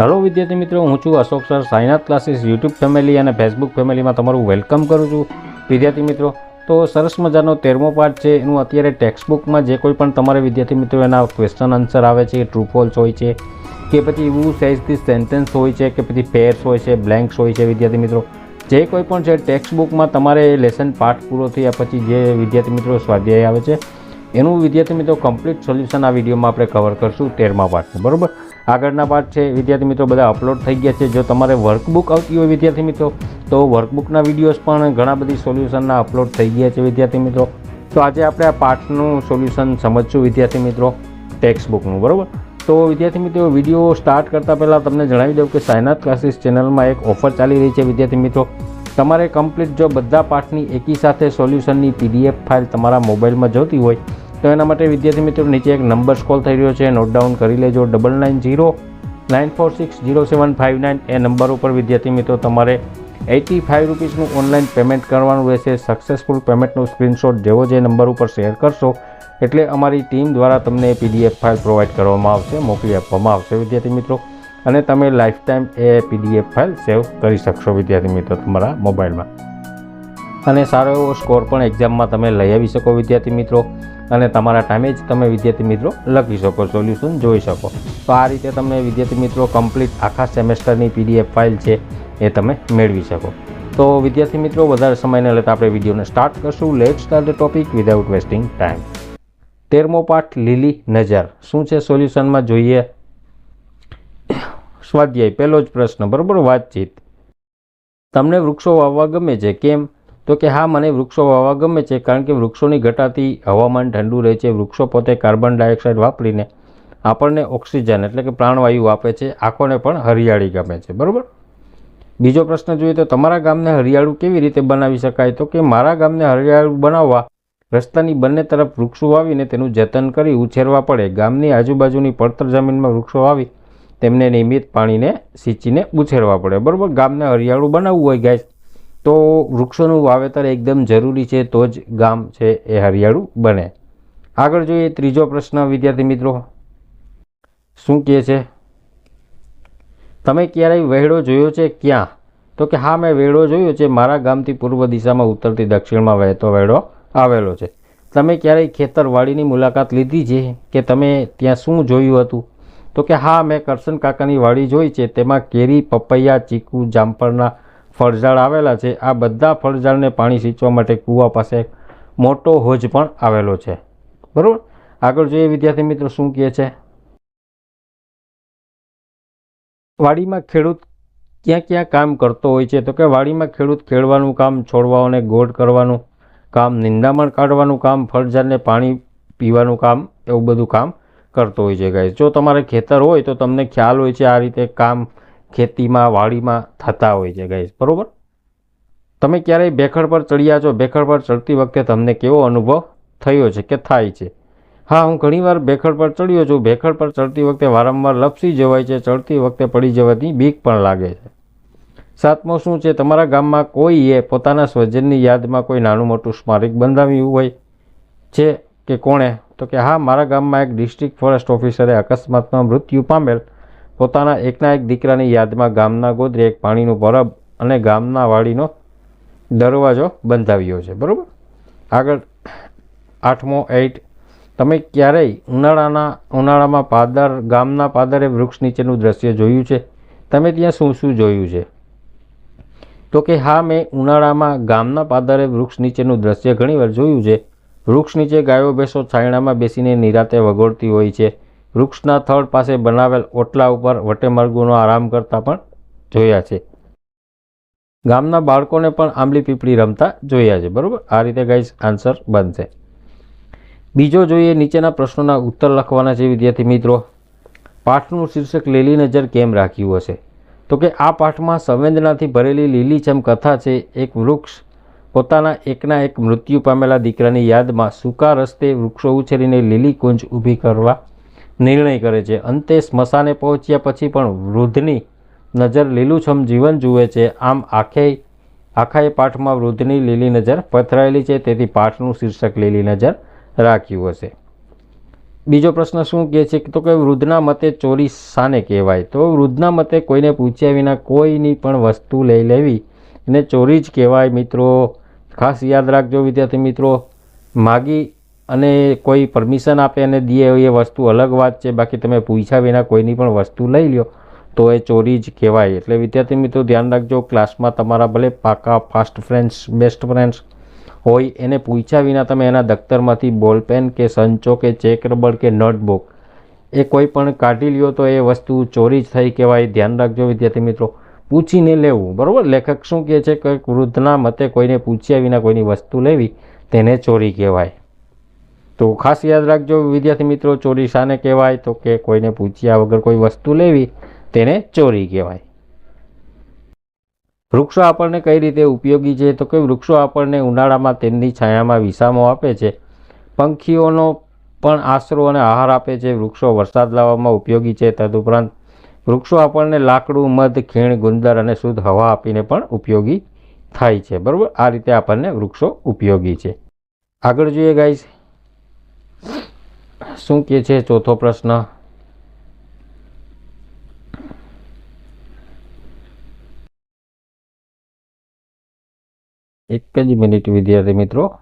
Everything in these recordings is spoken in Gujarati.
હેલો વિદ્યાર્થી મિત્રો, હું છું Ashok sir. Sainath classes YouTube family અને ફેસબુક ફેમિલીમાં તમારું વેલકમ કરું છું. વિદ્યાર્થી મિત્રો, તો સરસ મજાનો તેરમો પાઠ છે. એનું અત્યારે ટેક્સ્ટબુકમાં જે કોઈ પણ તમારે વિદ્યાર્થી મિત્રો એના ક્વેશ્ચન આન્સર આવે છે ટ્રુ ફોલ્સ હોય છે, કે પછી એવું સેઝ ધી સેન્ટેન્સ હોય છે, કે પછી પેર્સ હોય છે બ્લેન્ક્સ હોય છે, વિદ્યાર્થી મિત્રો. જે કોઈ પણ છે ટેક્સ્ટ બુકમાં તમારે લેસન પાઠ પૂરો થયા પછી જે વિદ્યાર્થી મિત્રો સ્વાધ્યાય આવે છે, એનું વિદ્યાર્થી મિત્રો કમ્પ્લીટ સોલ્યુશન આ વિડીયોમાં આપણે કવર કરશું તેરમા પાઠનું. બરાબર? આગળના પાઠ છે, વિદ્યાર્થી મિત્રો, બધા અપલોડ થઈ ગયા છે. જો તમારે વર્કબુક આવતી હોય વિદ્યાર્થી મિત્રો, તો વર્કબુકના વિડીયોઝ પણ ઘણા બધી સોલ્યુશનના અપલોડ થઈ ગયા છે વિદ્યાર્થી મિત્રો. તો આજે આપણે આ પાઠનું સોલ્યુશન સમજશું વિદ્યાર્થી મિત્રો ટેક્સ્ટ બુકનું બરાબર? તો વિદ્યાર્થી મિત્રો વીડિયો સ્ટાર્ટ કરતાં પહેલાં તમને જણાવી દઉં કે સાયનાથ ક્લાસીસ ચેનલમાં એક ઓફર ચાલી રહી છે વિદ્યાર્થી મિત્રો. તમારે કમ્પ્લીટ જો બધા પાઠની એકી સાથે સોલ્યુશનની પીડીએફ ફાઇલ તમારા મોબાઈલમાં જોતી હોય તો એના માટે વિદ્યાર્થી મિત્રો નીચે એક નંબર સ્કોલ થઈ રહ્યો છે. નોટ ડાઉન કરી લેજો. Double nine zero nine four six zero seven five nine એ નંબર ઉપર વિદ્યાર્થી મિત્રો તમારે એટી ફાઇવ રૂપીસનું ઓનલાઈન પેમેન્ટ કરવાનું રહેશે. સક્સેસફુલ પેમેન્ટનો સ્ક્રીનશોટ જેવો જે નંબર ઉપર શેર કરશો. એટલે અમારી ટીમ દ્વારા તમને પીડીએફ ફાઇલ પ્રોવાઈડ કરવામાં આવશે, મોકલી આપવામાં આવશે વિદ્યાર્થી મિત્રો. અને તમે લાઈફ ટાઈમ એ પીડીએફ ફાઇલ સેવ કરી શકશો વિદ્યાર્થી મિત્રો તમારા મોબાઈલમાં. અને સારો એવો સ્કોર પણ એક્ઝામમાં તમે લઈ આવી શકો વિદ્યાર્થી મિત્રો. અને તમારા ટાઈમે જ તમે વિદ્યાર્થી મિત્રો લખી શકો સોલ્યુશન જોઈ શકો. તો આ રીતે તમે વિદ્યાર્થી મિત્રો કમ્પ્લીટ આખા સેમેસ્ટરની પીડીએફ ફાઇલ છે એ તમે મેળવી શકો. તો વિદ્યાર્થી મિત્રો, વધારે સમયને લેતા આપણે વિડીયોને સ્ટાર્ટ કરશું. Let start topic without wasting time તેરમો પાઠ, લીલી નજર. શું છે સોલ્યુશનમાં જોઈએ. સ્વાધ્યાય, પહેલો જ પ્રશ્ન. બરાબર? વાતચીત. તમને વૃક્ષો વાવવા ગમે છે? કેમ? તો કે હા, મને વૃક્ષો વાવવા ગમે છે, કારણ કે વૃક્ષોની ઘટાતી હવામાન ઠંડુ રહે છે, વૃક્ષો પોતે કાર્બન ડાયોક્સાઇડ વાપરીને આપણને ઓક્સિજન એટલે કે પ્રાણવાયુ આપે છે, આંખોને પણ હરિયાળી ગમે છે, બરાબર? બીજો પ્રશ્ન જોઈએ તો તમારા ગામને હરિયાળું કેવી રીતે બનાવી શકાય? તો કે મારા ગામને હરિયાળું બનાવવા રસ્તાની બંને તરફ વૃક્ષો વાવીને તેનું જતન કરી ઉછેરવા પડે. ગામની આજુબાજુની પડતર જમીનમાં વૃક્ષો વાવી તેમને નિયમિત પાણીને સિંચીને ઉછેરવા પડે, બરાબર? ગામને હરિયાળું બનાવવું હોય, ગાય તો વૃક્ષોનું વાવેતર એકદમ જરૂરી છે, તો જ ગામ છે એ હરિયાળું બને. આગળ જોઈએ ત્રીજો પ્રશ્ન, વિદ્યાર્થી મિત્રો. શું કહે છે? તમે ક્યારેય વહેડો જોયો છે? ક્યાં? તો કે હા, મેં વેડો જોયો છે. મારા ગામથી પૂર્વ દિશામાં ઉત્તરથી દક્ષિણમાં વહેતો વેડો આવેલો છે. તમે ક્યારેય ખેતરવાડીની મુલાકાત લીધી છે? કે તમે ત્યાં શું જોયું હતું? તો કે હા, મેં કરશન કાકાની વાડી જોઈ છે. તેમાં કેરી, પપૈયા, ચીકુ, જામફળના ફળઝાડ આવેલા છે. આ બધા ફળઝાડને પાણી સિંચવા માટે કૂવા પાસે મોટો હોજ પણ આવેલો છે. બરાબર? આગળ જોઈએ વિદ્યાર્થી મિત્રો શું કહે છે. વાડીમાં ખેડૂત ક્યાં ક્યાં કામ કરતો હોય છે? તો કે વાડીમાં ખેડૂત ખેડવાનું કામ, છોડવાઓને ગોળ કરવાનું કામ, નિંદામણ કાઢવાનું કામ, ફળઝાડને પાણી પીવાનું કામ, એવું બધું કામ કરતો હોય છે ગાય જો તમારે ખેતર હોય તો તમને ખ્યાલ હોય છે આ રીતે કામ ખેતીમાં, વાડીમાં થતા હોય છે ગાઈસ બરાબર? તમે ક્યારેય ભેખડ પર ચડ્યા છો, ભેખડ પર ચડતી વખતે તમને કેવો અનુભવ થયો છે કે થાય છે? હા, હું ઘણીવાર ભેખડ પર ચડ્યો છું. ભેખડ પર ચડતી વખતે વારંવાર લપસી જવાય છે, ચડતી વખતે પડી જવાથી બીક પણ લાગે છે. સાતમો શું છે? તમારા ગામમાં કોઈએ પોતાના સ્વજનની યાદમાં કોઈ નાનું મોટું સ્મારક બંધાવ્યું હોય છે કે કોણે? તો કે હા, મારા ગામમાં એક ડિસ્ટ્રિક્ટ ફોરેસ્ટ ઓફિસરે અકસ્માતમાં મૃત્યુ પામેલ પોતાના એકના એક દીકરાની યાદમાં ગામના ગોદરે એક પાણીનું પરબ અને ગામના વાડીનો દરવાજો બંધાવ્યો છે. બરાબર? આગળ આઠમો એઇટ. તમે ક્યારેય ઉનાળાના, ઉનાળામાં પાદર, ગામના પાદરે વૃક્ષ નીચેનું દ્રશ્ય જોયું છે? તમે ત્યાં શું શું જોયું છે? તો કે હા, મેં ઉનાળામાં ગામના પાદરે વૃક્ષ નીચેનું દ્રશ્ય ઘણીવાર જોયું છે. વૃક્ષ નીચે ગાયો, ભેંસો, છાયણામાં બેસીને નિરાતે વગોળતી હોય છે. વૃક્ષના થડ પાસે બનાવેલ ઓટલા ઉપર વટેમાર્ગોનો આરામ કરતા પણ જોયા છે. ગામના બાળકોને પણ આંબલી પીપળી રમતા જોયા છે. બરાબર? આ રીતે ગાઈસ આન્સર બનશે. બીજો જોઈએ નીચેના પ્રશ્નોના ઉત્તર લખવાના છે વિદ્યાર્થી મિત્રો. પાઠનું શીર્ષક લીલી નજર કેમ રાખ્યું હશે? તો કે આ પાઠમાં સંવેદનાથી ભરેલી લીલીછમ કથા છે. એક વૃક્ષ પોતાના એકના એક મૃત્યુ પામેલા દીકરાની યાદમાં સૂકા રસ્તે વૃક્ષો ઉછેરીને લીલી કુંજ ઊભી કરવા નિર્ણય કરે છે. અંતે સ્મશાને પહોંચ્યા પછી પણ વૃદ્ધની નજર લીલુંછમ જીવન જુએ છે. આમ આખે આખાએ પાઠમાં વૃદ્ધની લીલી નજર પથરાયેલી છે. તેથી પાઠનું શીર્ષક લીલી નજર રાખ્યું હશે. બીજો પ્રશ્ન શું કહે છે? તો કે વૃદ્ધના મતે ચોરી શાને કહેવાય. તો વૃદ્ધના મતે કોઈને પૂછ્યા વિના કોઈની પણ વસ્તુ લઈ લેવી એને ચોરી જ કહેવાય મિત્રો. ખાસ યાદ રાખજો વિદ્યાર્થી મિત્રો. માગી અને કોઈ પરમિશન આપે અને દે એ વસ્તુ અલગ વાત છે, બાકી તમે પૂછ્યા વિના કોઈની પણ વસ્તુ લઈ લ્યો, તો એ ચોરી જ કહેવાય. એટલે વિદ્યાર્થી મિત્રો, ધ્યાન રાખજો ક્લાસમાં તમારા ભલે પાકા ફાસ્ટ ફ્રેન્ડ્સ બેસ્ટ ફ્રેન્ડ્સ હોય, એને પૂછ્યા વિના તમે એના દફતરમાંથી બોલપેન કે સંચો કે ચેક, રબર કે નોટબુક એ કોઈ પણ કાઢી લ્યો તો એ વસ્તુ ચોરી જ થઈ કહેવાય. ધ્યાન રાખજો વિદ્યાર્થી મિત્રો. પૂછીને લેવું, બરાબર? લેખક શું કહે છે? કે વૃદ્ધના મતે કોઈને પૂછ્યા વિના કોઈની વસ્તુ લેવી, તેને ચોરી કહેવાય. તો ખાસ યાદ રાખજો વિદ્યાર્થી મિત્રો, ચોરી શાને કહેવાય? તો કે કોઈને પૂછ્યા વગર કોઈ વસ્તુ લેવી, તેને ચોરી કહેવાય. વૃક્ષો આપણને કઈ રીતે ઉપયોગી છે? તો કે વૃક્ષો આપણને ઉનાળામાં તેમની છાયામાં વિસામો આપે છે. પંખીઓનો પણ આશરો અને આહાર આપે છે. વૃક્ષો વરસાદ લાવવામાં ઉપયોગી છે. તદુપરાંત વૃક્ષો આપણને લાકડું, મધ, ખીણ, ગુંદર અને શુદ્ધ હવા આપીને પણ ઉપયોગી થાય છે. બરાબર? આ રીતે આપણને વૃક્ષો ઉપયોગી છે. આગળ જોઈએ ગાઈસ શું કહે છે ચોથો પ્રશ્ન? એક જ મિનિટ, વિદ્યાર્થી મિત્રો.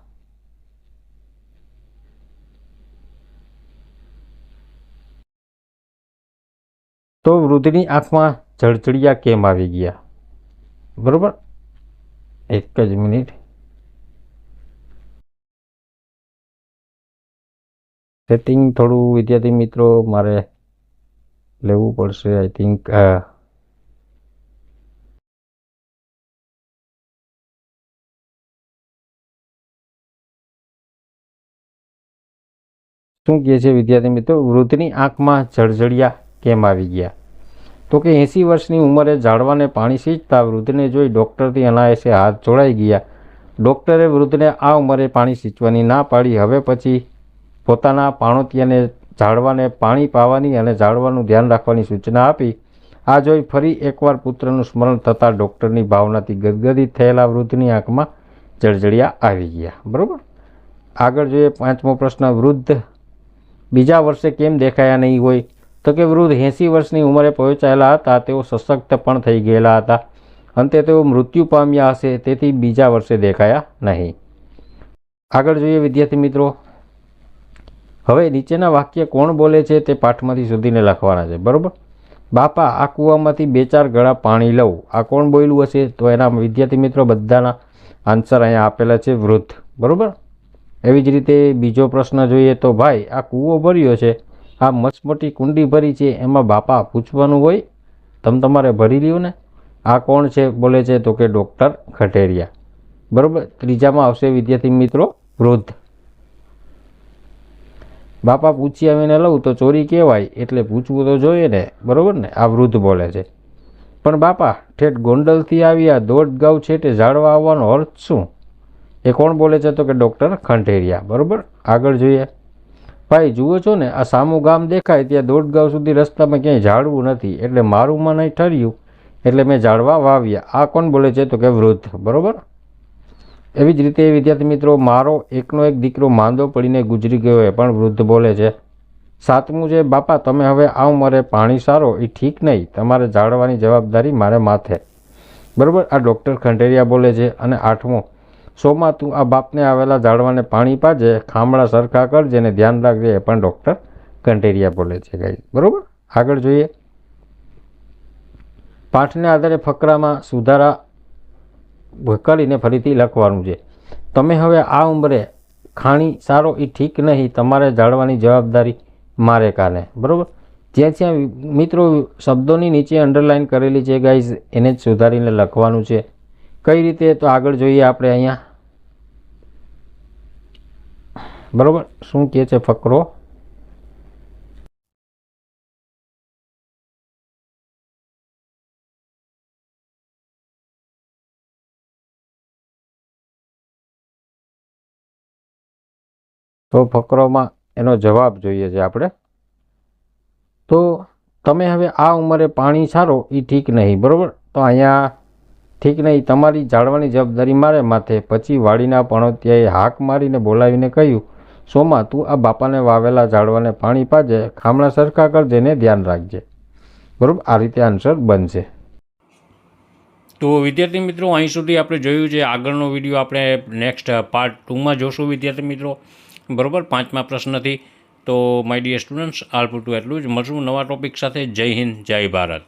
તો વૃદ્ધની આંખમાં જળચડિયા કેમ આવી ગયા? બરોબર? એક જ મિનિટ. સેટિંગ થોડું વિદ્યાર્થી મિત્રો મારે લેવું પડશે આઈ થિંક શું કહે છે વિદ્યાર્થી મિત્રો? વૃદ્ધની આંખમાં જળજળિયા કેમ આવી ગયા? તો કે એંસી વર્ષની ઉંમરે ઝાડવાને પાણી સિંચતા વૃદ્ધને જોઈ ડૉક્ટરથી અનાયસે હાથ જોડાઈ ગયા. ડૉક્ટરે વૃદ્ધને આ ઉંમરે પાણી સિંચવાની ના પાડી. હવે પછી પોતાના પાણોતિયાને ઝાડવાને પાણી પાવાની અને ઝાડવાનું ધ્યાન રાખવાની સૂચના આપી, આ જોઈ ફરી એકવાર પુત્રનું સ્મરણ થતાં ડૉક્ટરની ભાવનાથી ગદગદિત થયેલા વૃદ્ધની આંખમાં જળજળિયા આવી ગયા. બરાબર? આગળ જોઈએ પાંચમો પ્રશ્ન, વૃદ્ધ બીજા વર્ષે કેમ દેખાયા નહીં હોય? તો કે વૃદ્ધ એંસી વર્ષની ઉંમરે પહોંચાયેલા હતા, તેઓ સશક્ત પણ થઈ ગયેલા હતા. અંતે તેઓ મૃત્યુ પામ્યા હશે, તેથી બીજા વર્ષે દેખાયા નહીં. આગળ જોઈએ વિદ્યાર્થી મિત્રો હવે નીચેના વાક્ય કોણ બોલે છે તે પાઠમાંથી શોધીને લખવાના છે, બરાબર? બાપા, આ કૂવામાંથી બે ચાર ગળા પાણી લઉં. આ કોણ બોલ્યું હશે? તો એના વિદ્યાર્થી મિત્રો બધાના આન્સર અહીંયા આપેલા છે વૃદ્ધ, બરાબર? એવી જ રીતે બીજો પ્રશ્ન જોઈએ તો, ભાઈ, આ કૂવો ભર્યો છે. આ મસમોટી કુંડી ભરી છે. એમાં બાપા પૂછવાનું હોય? તમે તમારે ભરી લ્યો ને. આ કોણ છે? બોલે છે તો કે ડૉક્ટર ખટેરિયા. બરાબર? ત્રીજામાં આવશે વિદ્યાર્થી મિત્રો વૃદ્ધ. બાપા પૂછી આવીને લઉં તો ચોરી કહેવાય, એટલે પૂછવું તો જોઈએ ને, બરાબર ને? આ વૃદ્ધ બોલે છે. પણ બાપા, ઠેઠ ગોંડલથી આવ્યા દોઢ ગાઉ છે તે ઝાડવા આવવાનો અર્થ શું? એ કોણ બોલે છે તો કે ડૉક્ટર ખંઠેરિયા બરાબર? આગળ જોઈએ. ભાઈ, જુઓ છો ને, આ સામું ગામ દેખાય ત્યાં દોઢ ગાઉ સુધી રસ્તામાં ક્યાંય ઝાડવું નથી, એટલે મારું મન અહીં ઠર્યું, એટલે મેં ઝાડવા વાવ્યા. આ કોણ બોલે છે તો કે વૃદ્ધ, બરાબર? એવી જ રીતે, વિદ્યાર્થી મિત્રો, મારો એકનો એક દીકરો માંદો પડીને ગુજરી ગયો એ પણ વૃદ્ધ બોલે છે. સાતમું છે, બાપા, તમે હવે આ ઉંમરે પાણી સારો? એ ઠીક નહીં. તમારે જાળવાની જવાબદારી મારે માથે. બરાબર? આ ડૉક્ટર ખંડેરિયા બોલે છે. અને આઠમું, સોમાં, તું આ બાપને આવેલા ઝાડવાને પાણી પાજે ખામડા સરખા કરજે ને ધ્યાન રાખજે, એ પણ ડૉક્ટર કંટેરિયા બોલે છે ગાઈ બરાબર? આગળ જોઈએ. પાઠને આધારે ફકરામાં સુધારા કરીને ફરીથી લખવાનું છે. તમે હવે આ ઉંમરે ખાણી સારો એ ઠીક નહીં, તમારે જાળવાની જવાબદારી મારે કાને. બરાબર? જ્યાં જ્યાં મિત્રો શબ્દોની નીચે અંડરલાઇન કરેલી છે ગાઈઝ એને જ સુધારીને લખવાનું છે. કઈ રીતે તો આગળ જોઈએ આપણે અહીંયા. બરાબર? શું કહે છે ફકરો? તો ફકરોમાં એનો જવાબ જોઈએ છે આપણે. તો તમે હવે આ ઉંમરે પાણી સારો એ ઠીક નહીં, બરાબર? તો અહીંયા ઠીક નહીં, તમારી જાળવાની જવાબદારી મારે માથે. પછી વાડીના પણોતિયાએ હાક મારીને બોલાવીને કહ્યું, સોમા, તું આ બાપાને વાવેલા ઝાડવાને પાણી પાજે, ખામણા સરખા કરજે ને ધ્યાન રાખજે. બરાબર? આ રીતે આન્સર બનશે. તો વિદ્યાર્થી મિત્રો, અહીં સુધી આપણે જોયું છે. આગળનો વીડિયો આપણે નેક્સ્ટ પાર્ટ ટુમાં જોશું વિદ્યાર્થી મિત્રો. બરાબર? પાંચમા પ્રશ્નથી તો માય ડિયર સ્ટુડન્ટ્સ આલપુટું એટલું જ. મળશું નવા ટૉપિક સાથે. જય હિન્દ, જય ભારત.